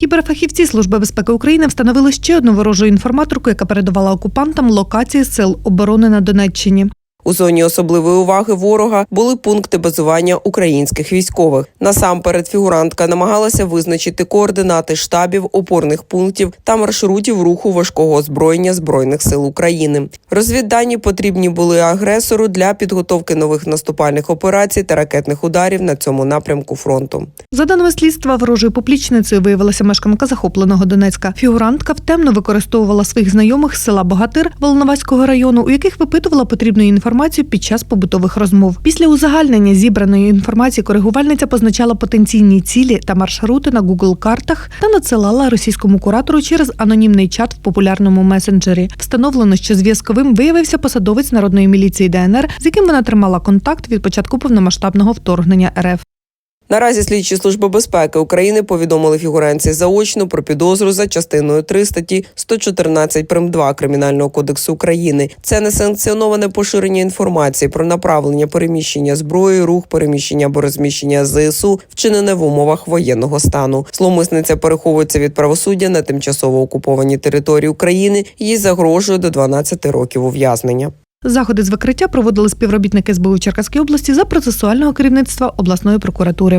Кіберфахівці Служби безпеки України встановили ще одну ворожу інформаторку, яка передавала окупантам локації сил оборони на Донеччині. У зоні особливої уваги ворога були пункти базування українських військових. Насамперед, фігурантка намагалася визначити координати штабів, опорних пунктів та маршрутів руху важкого озброєння збройних сил України. Розвіддані потрібні були агресору для підготовки нових наступальних операцій та ракетних ударів на цьому напрямку фронту. За даними слідства, ворожою поплічницею виявилася мешканка захопленого Донецька. Фігурантка втемно використовувала своїх знайомих з села Богатир Волноваського району, у яких випитувала потрібну інформацію під час побутових розмов. Після узагальнення зібраної інформації коригувальниця позначала потенційні цілі та маршрути на Google картах та надсилала російському куратору через анонімний чат в популярному месенджері. Встановлено, що зв'язковим виявився посадовець народної міліції ДНР, з яким вона тримала контакт від початку повномасштабного вторгнення РФ. Наразі слідчі служби безпеки України повідомили фігуранці заочно про підозру за частиною 3 статті 114 прим. 2 Кримінального кодексу України. Це несанкціоноване поширення інформації про направлення переміщення зброї, рух переміщення або розміщення ЗСУ, вчинене в умовах воєнного стану. Зловмисниця переховується від правосуддя на тимчасово окупованій території України. Їй загрожує до 12 років ув'язнення. Заходи з викриття проводили співробітники СБУ Черкаської області за процесуального керівництва обласної прокуратури.